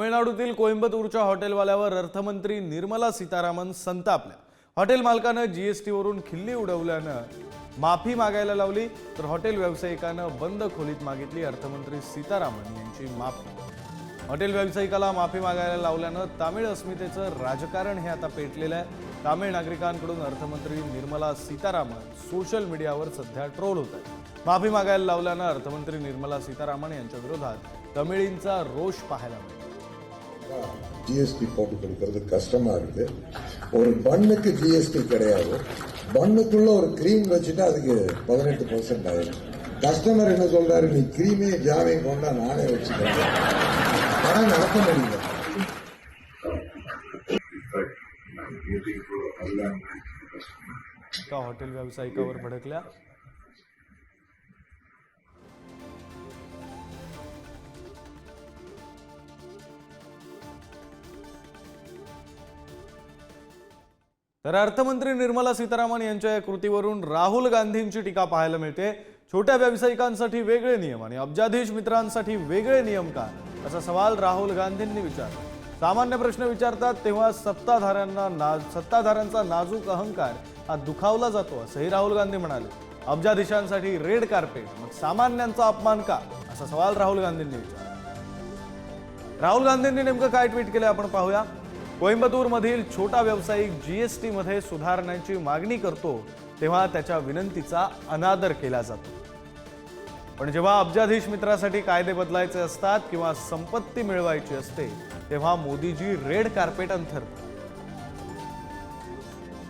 तामिळनाडूतील कोइंबतूरच्या हॉटेलवाल्यावर अर्थमंत्री निर्मला सीतारामन संतापल्या हॉटेल मालकानं जीएसटीवरून खिल्ली उडवल्यानं माफी मागायला लावली तर हॉटेल व्यावसायिकानं बंद खोलीत मागितली अर्थमंत्री सीतारामन यांची माफी. हॉटेल व्यावसायिकाला माफी मागायला लावल्यानं तामिळ अस्मितेचं राजकारण हे आता पेटलेलं आहे. तामिळ नागरिकांकडून अर्थमंत्री निर्मला सीतारामन सोशल मीडियावर सध्या ट्रोल होत आहेत. माफी मागायला लावल्यानं अर्थमंत्री निर्मला सीतारामन यांच्या विरोधात तमिळींचा रोष पाहायला मिळतो ஜிஎஸ்டி போட்டு கொடுக்கறது கஷ்டமா இருக்கு ஒரு பண்ணுக்கு ஜிஎஸ்டி கிடையாது பண்ணுக்குள்ள ஒரு கிரீம் வச்சுட்டா அதுக்கு பதினெட்டு பர்சன்ட் ஆயிடும் கஸ்டமர் என்ன சொல்றாரு நீ கிரீமே ஜாமையும் கொண்டா நானே வச்சுக்கிறேன் பணம் நடத்த முடியல एका हॉटेल व्यावसायिकावर भडकल्या तर अर्थमंत्री निर्मला सीतारामन यांच्या या कृतीवरून राहुल गांधींची टीका पाहायला मिळते. छोट्या व्यावसायिकांसाठी वेगळे नियम आणि अब्जाधीश मित्रांसाठी वेगळे नियम का? असा सवाल राहुल गांधींनी विचारला. सामान्य प्रश्न विचारतात तेव्हा सत्ताधाऱ्यांना ना सत्ताधाऱ्यांचा नाजूक अहंकार हा दुखावला जातो असंही राहुल गांधी म्हणाले. अब्जाधीशांसाठी रेड कार्पेट मग सामान्यांचा अपमान का? असा सवाल राहुल गांधींनी विचारला. राहुल गांधींनी नेमकं काय ट्विट केलं आपण पाहूया. कोइंबतूरमधील छोटा व्यावसायिक जी एस टीमध्ये सुधारण्याची मागणी करतो तेव्हा त्याच्या विनंतीचा अनादर केला जातो. पण जेव्हा अब्जाधीश मित्रासाठी कायदे बदलायचे असतात किंवा संपत्ती मिळवायची असते तेव्हा मोदीजी रेड कार्पेट अंथरतात.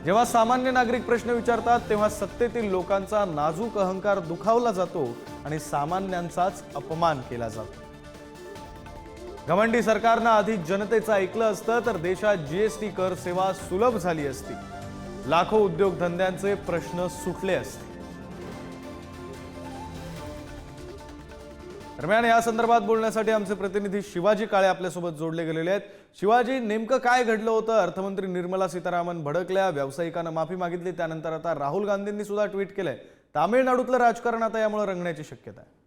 जेव्हा सामान्य नागरिक प्रश्न विचारतात तेव्हा सत्तेतील लोकांचा नाजूक अहंकार दुखावला जातो आणि सामान्यांचाच अपमान केला जातो. घमंडी सरकारनं आधी जनतेचं ऐकलं असतं तर देशात जीएसटी कर सेवा सुलभ झाली असती. लाखो उद्योगधंद्यांचे प्रश्न सुटले असते. दरम्यान या संदर्भात बोलण्यासाठी आमचे प्रतिनिधी शिवाजी काळे आपल्यासोबत जोडले गेलेले आहेत. शिवाजी नेमकं काय घडलं होतं? अर्थमंत्री निर्मला सीतारामन भडकल्या व्यावसायिकांना माफी मागितली त्यानंतर आता राहुल गांधींनी सुद्धा ट्विट केलंय. तामिळनाडूतलं राजकारण आता यामुळे रंगण्याची शक्यता आहे.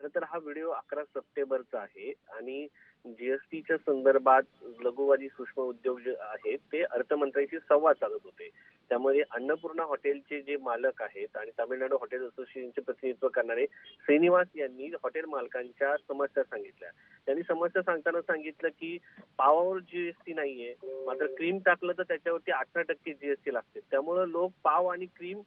खरं तर हा व्हिडिओ अकरा सप्टेंबरचा आहे आणि जीएसटीच्या संदर्भात लघुवादी सूक्ष्म उद्योग जे आहेत ते अर्थमंत्र्यांशी संवाद साधत होते. त्यामध्ये अन्नपूर्णा हॉटेलचे जे मालक आहेत आणि तामिळनाडू हॉटेल असोसिएशनचे प्रतिनिधित्व करणारे श्रीनिवास यांनी हॉटेल मालकांच्या समस्या सांगितल्या. त्यांनी समस्या सांगताना सांगितलं की पावावर जीएसटी नाहीये मात्र क्रीम टाकलं तर त्याच्यावरती अठरा टक्के जीएसटी लागते. त्यामुळं लोक पाव आणि क्रीम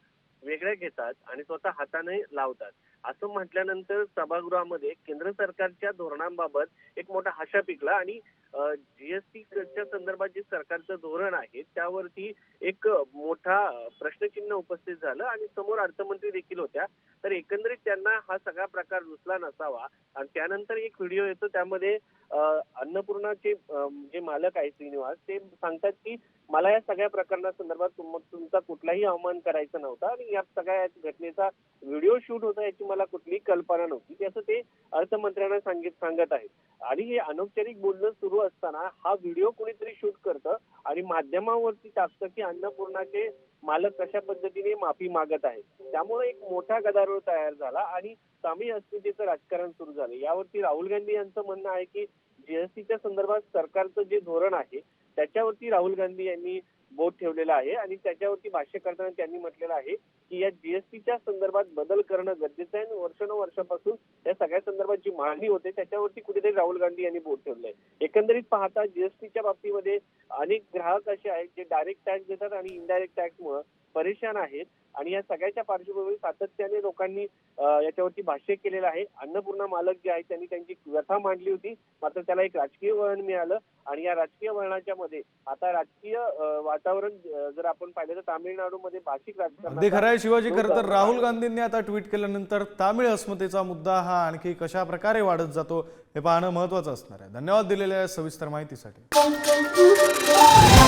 वेगळ्या घेतात आणि स्वतः हाताने लावतात. असं म्हटल्यानंतर सभागृहामध्ये केंद्र सरकारच्या धोरणांबाबत एक मोठा हशा पिकला आणि जीएसटीच्या संदर्भात जे सरकारचं धोरण आहे त्यावरती एक मोठा प्रश्नचिन्ह उपस्थित झालं आणि समोर अर्थमंत्री देखील होत्या. तर एकंदरीत त्यांना हा सगळा प्रकार रुचला नसावा आणि त्यानंतर एक व्हिडिओ येतो त्यामध्ये अन्नपूर्णाचे जे मालक आहेत श्रीनिवास ते सांगतात की मला या सगळ्या प्रकरणासंदर्भात तुम- तुमचा कुठलाही अवमान करायचा नव्हता आणि या सगळ्या घटनेचा व्हिडिओ शूट होता याची मला कुठलीही कल्पना नव्हती. त्याचं ते अर्थमंत्र्यांना सांगित सांगत आहेत. आणि हे अनौपचारिक बोलणं सुरू असताना हा व्हिडिओ कुणीतरी शूट करतं आणि माध्यमावरती टाकतं की अन्नपूर्णाचे मालक कशा पद्धतीने माफी मागत आहेत. त्यामुळे एक मोठा गदारोळ तयार झाला आणि तामिळ अस्मितेचं राजकारण सुरू झालं. यावरती राहुल गांधी यांचं म्हणणं आहे की जीएसटीच्या संदर्भात सरकारचं जे धोरण आहे त्याच्यावरती राहुल गांधी यांनी बोट ठेवलेला आहे आणि त्याच्यावरती भाष्य करताना त्यांनी म्हटलेलं आहे की या जीएसटीच्या संदर्भात बदल करणं गरजेचं आहे. आणि वर्षानुवर्षापासून या सगळ्या संदर्भात जी मागणी होते त्याच्यावरती कुठेतरी राहुल गांधी यांनी बोट ठेवलंय. एकंदरीत पाहता जीएसटीच्या बाबतीमध्ये अनेक ग्राहक असे आहेत जे डायरेक्ट टॅक्स देतात आणि इनडायरेक्ट टॅक्समुळे परेशान आहेत. आणि या सगळ्याच्या पार्श्वभूमीवर सातत्याने लोकांनी याच्यावरती भाष्य केलेलं आहे. अन्नपूर्णा मालक जे आहेत त्यांनी त्यांची व्यथा मांडली होती. मात्र त्याला एक राजकीय वळण मिळालं. आणि या राजकीय वळणाच्या मध्ये आता राजकीय वातावरण जर आपण पाहिलं तर तामिळनाडूमध्ये भाषिक राजकारण खरं आहे शिवाजी खरं तर राहुल गांधींनी आता ट्विट केल्यानंतर तामिळ अस्मितेचा मुद्दा हा आणखी कशा प्रकारे वाढत जातो हे पाहणं महत्वाचं असणार आहे. धन्यवाद दिलेल्या सविस्तर माहितीसाठी. Thank.